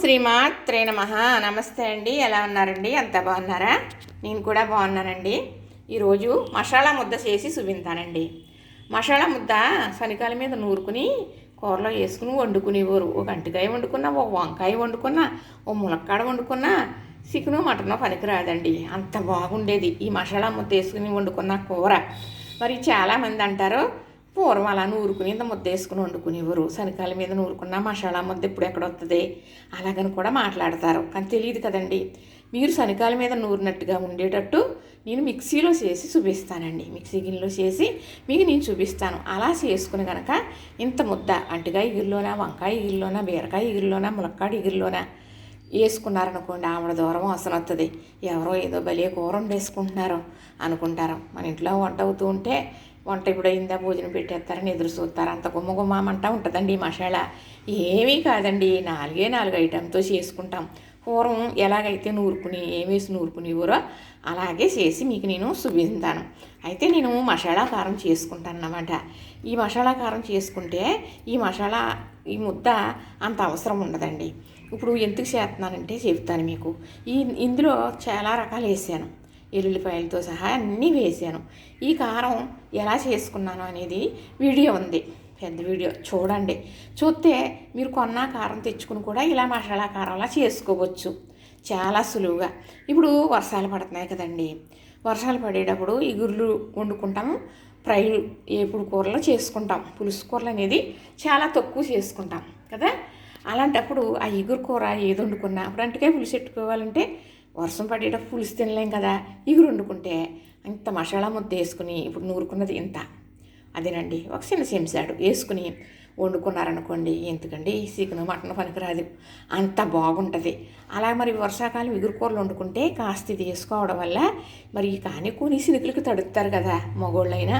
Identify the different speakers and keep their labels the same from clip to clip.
Speaker 1: శ్రీమాత్రే నమ. నమస్తే అండి. ఎలా ఉన్నారండి? అంత బాగున్నారా? నేను కూడా బాగున్నానండి. ఈరోజు మసాలా ముద్ద చేసి చూపించానండి. మసాలా ముద్ద శనికాల మీద నూరుకుని కూరలో వేసుకుని వండుకునేవారు. ఒక అంటికాయ వండుకున్నా ఒక వంకాయ వండుకున్నా ఓ ములక్కాడ వండుకున్నా చికెను మటను పనికిరాదండి. అంత బాగుండేది ఈ మసాలా ముద్ద వేసుకుని వండుకున్న కూర. మరి చాలామంది అంటారు పూర్వం అలా నూరుకుని ఇంత ముద్ద వేసుకుని వండుకునేవారు. శనకాల మీద నూరుకున్న మసాలా ముద్ద ఇప్పుడు ఎక్కడ వస్తుంది అలాగని కూడా మాట్లాడతారు. కానీ తెలియదు కదండి. మీరు శనకాల మీద నూరినట్టుగా ఉండేటట్టు నేను మిక్సీలో చేసి చూపిస్తానండి. మిక్సీ గిన్నెలో చేసి మీకు నేను చూపిస్తాను. అలా చేసుకుని కనుక ఇంత ముద్ద అంటిగా ఇగురులోనా వంకాయ ఇగురులోనా బీరకాయ ఇగురులోనా ములక్కాడ ఇగురులోనా వేసుకున్నారనుకోండి ఆవిడ దూరం అవసరం వస్తుంది ఎవరో ఏదో బలియ కూర వండేసుకుంటున్నారు అనుకుంటారు. మన ఇంట్లో వంట అవుతూ ఉంటే వంట ఇప్పుడు అయిందా? భోజనం పెట్టేస్తారని ఎదురు చూస్తారు అంత గుమ్మ గుమ్మమంట ఉంటుందండి ఈ మసాలా. ఏమీ కాదండి. నాలుగే నాలుగు ఐటెంతో చేసుకుంటాం. పూర్వం ఎలాగైతే నూరుకుని ఏమేసి నూరుకునేవారో అలాగే చేసి మీకు నేను చూపిస్తాను. అయితే నేను మసాలా కారం చేసుకుంటాను అన్నమాట ఈ మసాలా కారం చేసుకుంటే ఈ మసాలా ఈ ముద్ద అంత అవసరం ఉండదండి. ఇప్పుడు ఎందుకు చేస్తున్నానంటే చెప్తాను మీకు. ఈ ఇందులో చాలా రకాలు వేసాను. ఎల్లుల్లిపాయలతో సహా అన్నీ వేసాను. ఈ కారం ఎలా చేసుకున్నాను అనేది వీడియో ఉంది. పెద్ద వీడియో. చూడండి. చూస్తే మీరు కొన్న కారం తెచ్చుకుని కూడా ఇలా మసాలా కారంలా చేసుకోవచ్చు. చాలా సులువుగా. ఇప్పుడు వర్షాలు పడుతున్నాయి కదండి. వర్షాలు పడేటప్పుడు ఇగుర్లు వండుకుంటాము. ఫ్రై ఏపుడు కూరలో చేసుకుంటాం. పులుసు కూరలు అనేది చాలా తక్కువ చేసుకుంటాం కదా. అలాంటప్పుడు ఆ ఇగురు కూర ఏది వండుకున్నా అప్పుడు అంటకే పులుసు పెట్టుకోవాలంటే వర్షం పడేటప్పుడు పులుసు తినలేం కదా ఇగురు వండుకుంటే ఇంత మసాలా ముద్ద వేసుకుని ఇప్పుడు నూరుకున్నది ఇంత. అదేనండి ఒక చిన్న చెంచాడు వేసుకుని వండుకున్నారనుకోండి ఎందుకండి చికెన్ మటన్ పనికిరాదు. అంత బాగుంటుంది. అలా మరి వర్షాకాలం ఎగురుకూరలు వండుకుంటే కాస్త ఇది వేసుకోవడం వల్ల మరి కానీ కొన్ని సినుకులకి తడుపుతారు కదా మగోళ్ళైనా.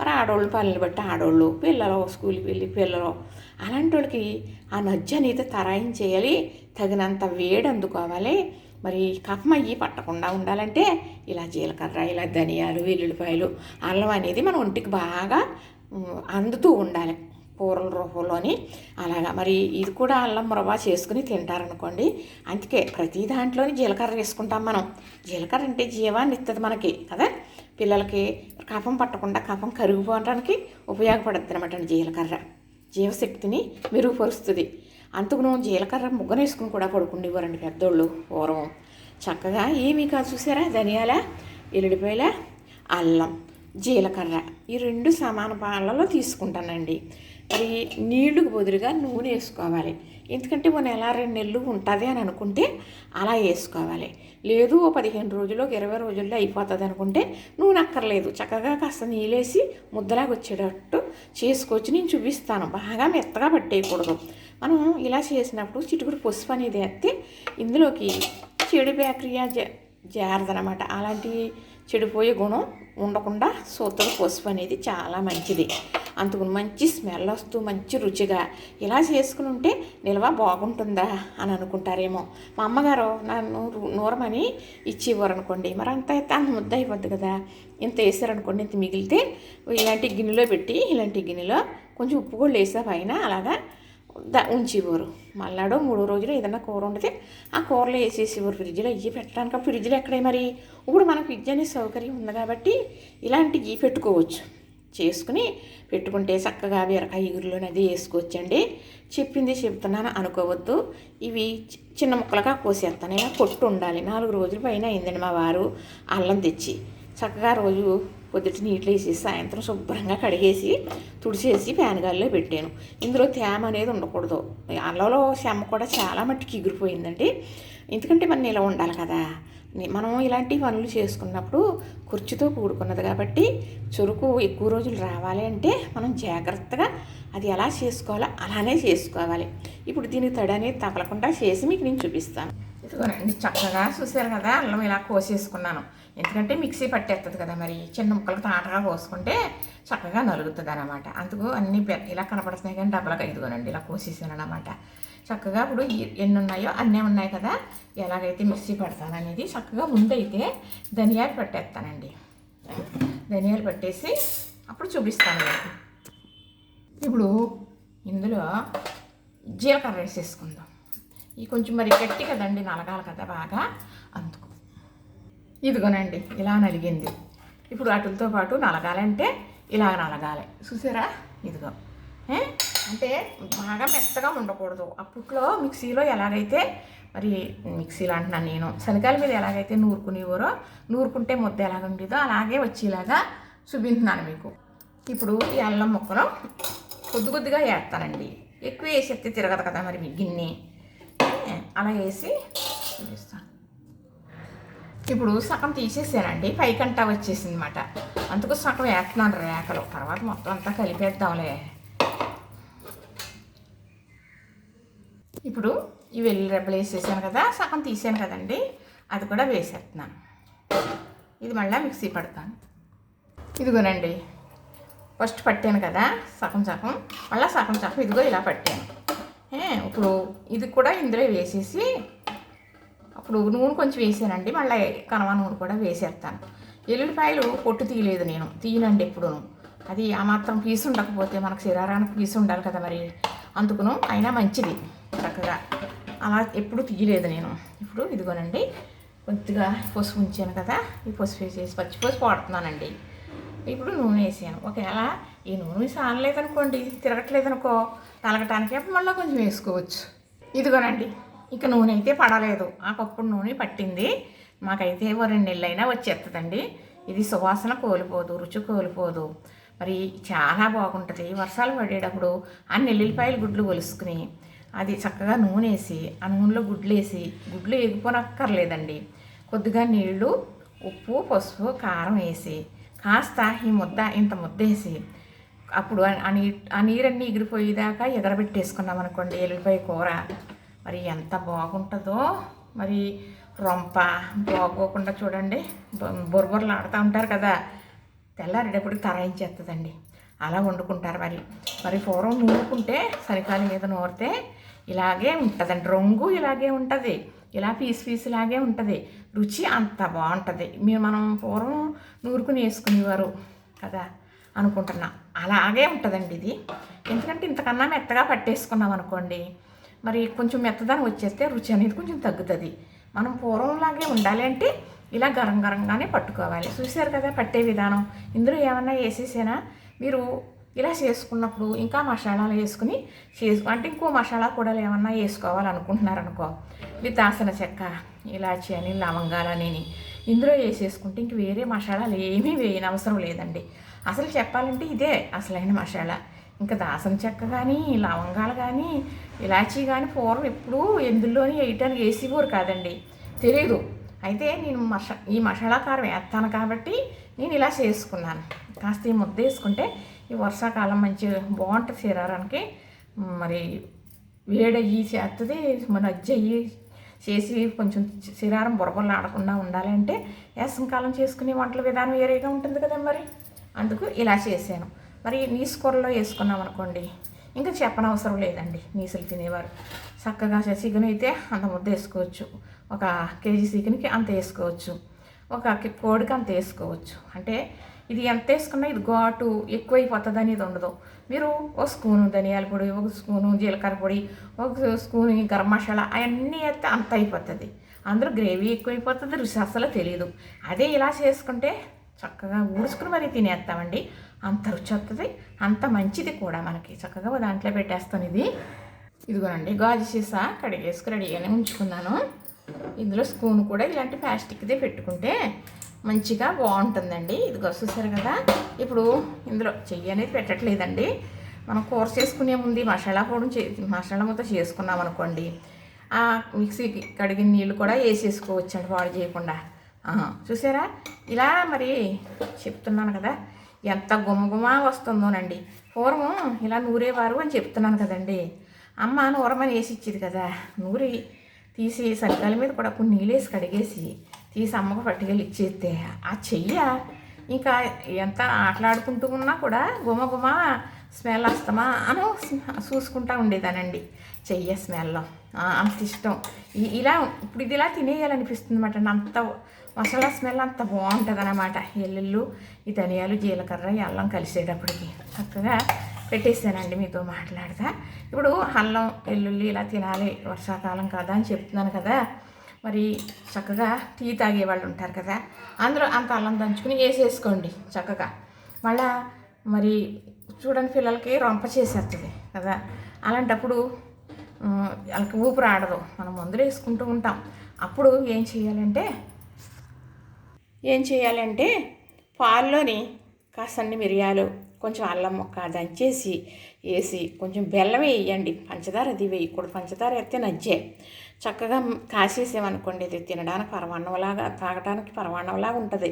Speaker 1: మరి ఆడవాళ్ళు పనులు బట్టి ఆడవాళ్ళు పిల్లలు స్కూల్కి వెళ్ళి పిల్లలు అలాంటి వాళ్ళకి ఆ నజ్జ అనేది తరాయించేయాలి తగినంత వేడి అందుకోవాలి మరి కఫం అయ్యి పట్టకుండా ఉండాలంటే ఇలా జీలకర్ర ఇలా ధనియాలు వెల్లుల్లిపాయలు అల్లం అనేది మన ఒంటికి బాగా అందుతూ ఉండాలి కూరల రూపంలోని. అలాగా మరి ఇది కూడా అల్లం మురవా చేసుకుని తింటారనుకోండి. అందుకే ప్రతి దాంట్లోని జీలకర్ర వేసుకుంటాం మనం. జీలకర్ర అంటే జీవాన్ని ఇస్తుంది మనకి కదా? పిల్లలకి కఫం పట్టకుండా కఫం కరిగిపోవడానికి ఉపయోగపడుతుంది అనమాట జీలకర్ర. జీవశక్తిని మెరుగుపరుస్తుంది. అంతకును జీలకర్ర ముగ్గనేసుకుని కూడా పడుకుండేవారండి పెద్దోళ్ళు పూర్వం చక్కగా ఏమీ కాదు చూసారా? ధనియాల ఎల్లుడిపాయల అల్లం జీలకర్ర ఈ రెండు సమాన పాలలో తీసుకుంటానండి. మరి నీళ్ళకు బదులుగా నూనె వేసుకోవాలి. ఎందుకంటే మన ఎలా రెండు నెలలు ఉంటుంది అని అనుకుంటే అలా వేసుకోవాలి. లేదు ఓ పదిహేను రోజులు ఇరవై రోజుల్లో అయిపోతుంది అనుకుంటే నూనె అక్కర్లేదు. చక్కగా కాస్త నీళ్ళేసి ముద్దలాగా వచ్చేటట్టు చేసుకోవచ్చు. నేను చూపిస్తాను. బాగా మెత్తగా పట్టేయకూడదు. మనం ఇలా చేసినప్పుడు చిటుకుడు పసుపు అనేది వేస్తే ఇందులోకి చెడు బ్యాక్టీరియా జ జారదనమాట అలాంటి చెడిపోయే గుణం ఉండకుండా సూతల పసుపు అనేది చాలా మంచిది. అందుకు మంచి స్మెల్ వస్తూ మంచి రుచిగా ఇలా చేసుకుని ఉంటే నిల్వ బాగుంటుందా అని అనుకుంటారేమో. మా అమ్మగారు నన్ను నూరమని ఇచ్చేవారు అనుకోండి. మరి అంత అయితే అంత ముద్ద అయిపోద్ది కదా. ఇంత వేసారనుకోండి ఇంత మిగిలితే ఇలాంటి గిన్నెలో పెట్టి ఇలాంటి గిన్నెలో కొంచెం ఉప్పు కూడా వేసా పైన. అలాగా ఉంచేవారు మళ్ళాడో మూడో రోజులు ఏదైనా కూర వండితే ఆ కూరలో వేసేసేవారు ఫ్రిడ్జ్లో ఇవి పెట్టడానికి ఆ ఫ్రిడ్జ్లో ఎక్కడే మరి? ఇప్పుడు మనకు ఫ్రిడ్జ్ అనే సౌకర్యం ఉంది కాబట్టి ఇలాంటివి పెట్టుకోవచ్చు. చేసుకుని పెట్టుకుంటే చక్కగా బీరకాయ ఇగురులోని అది వేసుకోవచ్చండి. చెప్పింది చెప్తున్నాను అనుకోవద్దు. ఇవి చిన్న ముక్కలుగా కోసేస్తాను ఇలా పొట్టు ఉండాలి. నాలుగు రోజుల పైన అయిందండి మా వారు అల్లం తెచ్చి. చక్కగా రోజు పొద్దుటి నీటిలో వేసి సాయంత్రం శుభ్రంగా కడిగేసి తుడిచేసి ప్యాన్గాల్లో పెట్టాను. ఇందులో తేమ అనేది ఉండకూడదు. అల్లంలో చెమ్మ కూడా చాలా మట్టికి ఎగిరిపోయిందండి. ఎందుకంటే మన ఇలా ఉండాలి కదా. మనం ఇలాంటి పనులు చేసుకున్నప్పుడు కుర్చీతో కూడుకున్నది కాబట్టి చురుకు ఎక్కువ రోజులు రావాలి అంటే మనం జాగ్రత్తగా అది ఎలా చేసుకోవాలో అలానే చేసుకోవాలి. ఇప్పుడు దీనికి తడి అనేది తగలకుండా చేసి మీకు నేను చూపిస్తాను. ఇదిగోనండి చక్కగా చూసారు కదా అల్లం ఇలా కోసేసుకున్నాను. ఎందుకంటే మిక్సీ పట్టేస్తుంది కదా మరి. చిన్న ముక్కలకు తాటగా కోసుకుంటే చక్కగా నలుగుతుంది అనమాట అందుకు అన్ని ఇలా కనపడుతున్నాయి కానీ డబ్బులకు ఐదుగోనండి. ఇలా కోసేసాను అనమాట చక్కగా ఇప్పుడు ఎన్ని ఉన్నాయో అన్నీ ఉన్నాయి కదా. ఎలాగైతే మిక్సీ పడతాను అనేది చక్కగా ముందైతే ధనియాలు పట్టేస్తానండి. ధనియాలు పట్టేసి అప్పుడు చూపిస్తాను ఇప్పుడు ఇందులో జీలకర్ర వేసేసుకుందాం. ఈ కొంచెం మరి గట్టి కదండి నలగాలి కదా బాగా. అందుకు ఇదిగోనండి ఇలా నలిగింది. ఇప్పుడు వాటితో పాటు నలగాలంటే ఇలా నలగాలి. చూసారా? ఇదిగో. అంటే బాగా మెత్తగా ఉండకూడదు. అప్పట్లో మిక్సీలో ఎలాగైతే మరి మిక్సీలో అంటున్నాను నేను శనగల మీద ఎలాగైతే నూరుకునేవారో నూరుకుంటే ముద్ద ఎలాగ ఉండేదో అలాగే వచ్చేలాగా చూపించున్నాను మీకు. ఇప్పుడు ఈ అల్లం ముక్కలు కొద్ది కొద్దిగా వేస్తానండి. ఎక్కువ వేసేస్తే తిరగదు కదా మరి మీ గిన్నె. అలా వేసి చూపిస్తాను ఇప్పుడు సగం తీసేసానండి పైకంటా వచ్చేసింది అనమాట అందుకు సగం వేస్తున్నాను రేఖలు తర్వాత మొత్తం అంతా కలిపేద్దాంలే. ఇప్పుడు ఈ వెల్లి రెబ్బలు వేసేసాను కదా సగం తీసాను కదండి అది కూడా వేసేస్తున్నాను. ఇది మళ్ళీ మిక్సీ పడతాను. ఇదిగోనండి ఫస్ట్ పట్టాను కదా సగం సగం మళ్ళీ సగం సగం ఇదిగో ఇలా పట్టాను. ఇప్పుడు ఇది కూడా ఇందులో వేసేసి అప్పుడు నూనె కొంచెం వేసానండి మళ్ళీ కనవ నూనె కూడా వేసేస్తాను. ఎల్లుల్లిపాయలు పొట్టు తీయలేదు నేను తీయనండి ఎప్పుడూ అది ఆ మాత్రం పీసు ఉండకపోతే మనకు శరీరానికి పీసు ఉండాలి కదా మరి. అందుకును అయినా మంచిది చక్కగా. అలా ఎప్పుడు తీయలేదు నేను. ఇప్పుడు ఇదిగోనండి కొద్దిగా పసుపు ఉంచాను కదా ఈ పసుపు వేసేసి పచ్చి పసుపు వాడుతున్నానండి. ఇప్పుడు నూనె వేసాను. ఒకవేళ ఈ నూనె సానలేదనుకోండి తిరగట్లేదనుకో తలగటానికి అప్పుడు మళ్ళీ కొంచెం వేసుకోవచ్చు. ఇదిగోనండి ఇక నూనె అయితే పడలేదు. ఆ పప్పుడు నూనె పట్టింది. మాకైతే ఓ రెండు నెలలైనా వచ్చేస్తుందండి ఇది సువాసన కోల్పోదు రుచి కోల్పోదు. మరి చాలా బాగుంటుంది. వర్షాలు పడేటప్పుడు ఆ నెల్లిపాయలు గుడ్లు కొలుసుకుని అది చక్కగా నూనె వేసి ఆ నూనెలో గుడ్లు వేసి గుడ్లు ఎగిపోనక్కర్లేదండి కొద్దిగా నీళ్ళు ఉప్పు పసుపు కారం వేసి కాస్త ఈ ముద్ద ఇంత ముద్ద వేసి అప్పుడు ఆ- ఆ నీ ఆ నీరన్నీ ఎగిరిపోయేదాకా ఎగరబెట్టేసుకున్నాం అనుకోండి ఎల్లిపాయ కూర. మరి ఎంత బాగుంటుందో. మరి రొంప బాగోకుండా చూడండి. బొరబొరలు ఆడుతూ ఉంటారు కదా. తెల్లారేటప్పుడు తరాయించేస్తుందండి అలా వండుకుంటారు మరి. మరి పూర్వం నూరుకుంటే చలికాలం మీద నూరితే ఇలాగే ఉంటుందండి. రంగు ఇలాగే ఉంటుంది. ఇలా పీస్ పీస్ లాగే ఉంటుంది. రుచి అంత బాగుంటుంది. మీరు మనం పూర్వం నూరుకుని వేసుకునేవారు కదా అనుకుంటున్నా. అలాగే ఉంటుందండి ఇది. ఎందుకంటే ఇంతకన్నా మెత్తగా పట్టేసుకున్నాం అనుకోండి మరి కొంచెం మెత్తదనం వచ్చేస్తే రుచి అనేది కొంచెం తగ్గుతుంది. మనం పూర్వంలాగే ఉండాలి అంటే ఇలా గరం గరంగానే పట్టుకోవాలి. చూశారు కదా పట్టే విధానం. ఇందులో ఏమన్నా వేసేసేనా? మీరు ఇలా చేసుకున్నప్పుడు ఇంకా మసాలాలు వేసుకుని చేసు అంటే ఇంకో మసాలా కూడా ఏమన్నా వేసుకోవాలనుకుంటున్నారనుకో మీ దాసన చెక్క ఇలాచి అని లవంగాలని ఇందులో వేసేసుకుంటే ఇంక వేరే మసాలాలు ఏమీ వేయని అవసరం లేదండి. అసలు చెప్పాలంటే ఇదే అసలైన మసాలా. ఇంకా దాసం చెక్క కానీ లవంగాలు కానీ ఇలాచీ కానీ పూర్వం ఎప్పుడూ ఎందులోని వేయటానికి వేసేవారు కాదండి. తెలీదు. అయితే నేను మష ఈ మసాలా కారం వేస్తాను కాబట్టి నేను ఇలా చేసుకున్నాను. కాస్త ఈ ముద్ద వేసుకుంటే ఈ వర్షాకాలం మంచి బాగుంటుంది శరీరానికి. మరి వేడయ్యి చేస్తుంది మన అజ్జయ్యి చేసి కొంచెం శరీరం బుర్రబుర్రలు ఆడకుండా ఉండాలంటే వేసంకాలం చేసుకునే వంటల విధానం వేరేగా ఉంటుంది కదా మరి. అందుకు ఇలా చేశాను. మరి నీసు కూరలో వేసుకున్నాం అనుకోండి ఇంకా చెప్పనవసరం లేదండి. నీసులు తినేవారు. చక్కగా చికెన్ అయితే అంత ముద్ద వేసుకోవచ్చు. ఒక కేజీ చికెన్కి అంత వేసుకోవచ్చు. ఒక కోడికి అంత వేసుకోవచ్చు. అంటే ఇది ఎంత వేసుకున్నా ఇది ఘాటు ఎక్కువైపోతుంది అనేది ఉండదు. మీరు ఒక స్పూను ధనియాల పొడి ఒక స్పూను జీలకర్ర పొడి ఒక స్పూను గరం మసాలా అవన్నీ వేస్తే అంత అయిపోతుంది. అందులో గ్రేవీ ఎక్కువైపోతుంది రుచి అసలు తెలియదు అదే ఇలా చేసుకుంటే చక్కగా ఊడ్చుకుని మరీ తినేస్తామండి. అంత రుచి వస్తుంది అంత మంచిది కూడా మనకి. చక్కగా దాంట్లో పెట్టేస్తాను ఇది. ఇదిగోనండి గాజు సీసా కడిగేసుకు రెడీగానే ఉంచుకున్నాను. ఇందులో స్పూన్ కూడా ఇలాంటి ప్లాస్టిక్దే పెట్టుకుంటే మంచిగా బాగుంటుందండి. ఇది చూసారు కదా ఇప్పుడు ఇందులో చెయ్యి అనేది పెట్టట్లేదండి. మనం కూర చేసుకునే ముందు మసాలా పొడి చే మసాలా మొత్తం చేసుకున్నాం అనుకోండి ఆ మిక్సీకి కడిగిన నీళ్ళు కూడా వేసేసుకోవచ్చు అండి పాడు చేయకుండా. చూసారా? ఇలా మరి చెప్తున్నాను కదా ఎంత గుమగుమా వస్తుందోనండి. పూర్వం ఇలా నూరేవారు అని చెప్తున్నాను కదండి. అమ్మ నూరమని వేసి ఇచ్చేది కదా. నూరి తీసి సరికాల మీద కూడా కొన్ని నీళ్ళు వేసి కడిగేసి తీసి అమ్మకు పట్టుకెళ్ళి ఇచ్చేస్తే ఆ చెయ్య ఇంకా ఎంత ఆటలాడుకుంటూ ఉన్నా కూడా గుమ స్మెల్ వస్తామా అని చూసుకుంటా ఉండేదానండి. చెయ్య స్మెల్లో అంత ఇష్టం. ఇలా ఇప్పుడు ఇది ఇలా తినేయాలనిపిస్తుంది అనమాట అంత మసాలా స్మెల్ అంత బాగుంటుంది అనమాట ఎల్లుళ్ళు ఈ ధనియాలు జీలకర్ర ఈ అల్లం కలిసేటప్పటికి. చక్కగా పెట్టేసానండి మీతో మాట్లాడతా. ఇప్పుడు అల్లం ఎల్లుల్లి ఇలా తినాలి వర్షాకాలం కదా అని చెప్తున్నాను కదా. మరి చక్కగా టీ తాగే వాళ్ళు ఉంటారు కదా. అందులో అంత అల్లం దంచుకుని వేసేసుకోండి చక్కగా. మళ్ళా మరి చూడండి పిల్లలకి రొంప చేసేస్తుంది కదా. అలాంటప్పుడు వాళ్ళకి ఊపిరి ఆడదు. మనం మందులు వేసుకుంటూ ఉంటాం. అప్పుడు ఏం చేయాలంటే ఏం చేయాలంటే పాల్లోని కాసన్ని మిరియాలు కొంచెం అల్లం ముక్క దంచేసి వేసి కొంచెం బెల్లం వేయండి. పంచదార అది వేయకూడదు. పంచదార వేస్తే నజ్జే. చక్కగా కాసేసామనుకోండి ఇది తినడానికి పరమాన్నంలాగా తాగడానికి పరమాన్నంలాగా ఉంటుంది.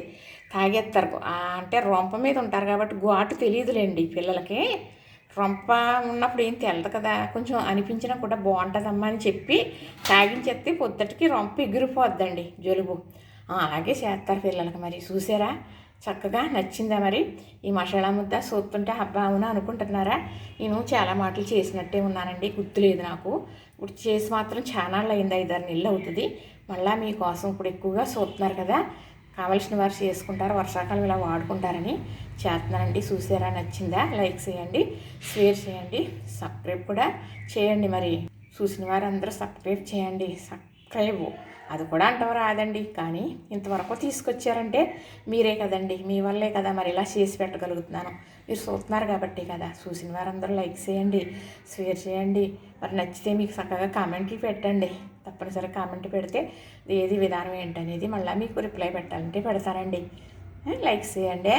Speaker 1: తాగేస్తారు. అంటే రొంప మీద ఉంటారు కాబట్టి ఘాటు తెలియదులేండి పిల్లలకి. రొంప ఉన్నప్పుడు ఏం తెలదు కదా. కొంచెం అనిపించినా కూడా బాగుంటుందమ్మా అని చెప్పి తాగించేస్తే పొద్దుటికి రొంప ఎగిరిపోద్దండి జలుబు. అలాగే చేస్తారు పిల్లలకి మరి. చూసారా? చక్కగా నచ్చిందా మరి? ఈ మసాలా ముద్ద చూస్తుంటే అబ్బా అవునా అనుకుంటున్నారా? నేను చాలా మాటలు చేసినట్టే ఉన్నానండి. గుర్తులేదు నాకు. ఇప్పుడు చేసి మాత్రం చాలా అయింది. ఐదారు నెలలు అవుతుంది. మళ్ళీ మీకోసం ఇప్పుడు ఎక్కువగా చూస్తున్నారు కదా. కావలసిన వారు చేసుకుంటారు. వర్షాకాలం ఇలా వాడుకుంటారని చేస్తున్నానండి. చూసారా? నచ్చిందా? లైక్ చేయండి. షేర్ చేయండి. సబ్స్క్రైబ్ కూడా చేయండి మరి. చూసిన వారు అందరూ సబ్స్క్రైబ్ చేయండి. సబ్స్క్రైబ్ అది కూడా అంటవ రాదండి. కానీ ఇంతవరకు తీసుకొచ్చారంటే మీరే కదండి. మీ వల్లే కదా మరి ఇలా చేసి పెట్టగలుగుతున్నాను. మీరు చూస్తున్నారు కాబట్టి కదా. చూసిన వారందరూ లైక్ చేయండి షేర్ చేయండి. మరి నచ్చితే మీకు చక్కగా కామెంట్లు పెట్టండి. తప్పనిసరి కామెంట్ పెడితే ఏది విధానం ఏంటనేది మళ్ళీ మీకు రిప్లై పెట్టాలంటే పెడతారండి లైక్ చేయండి.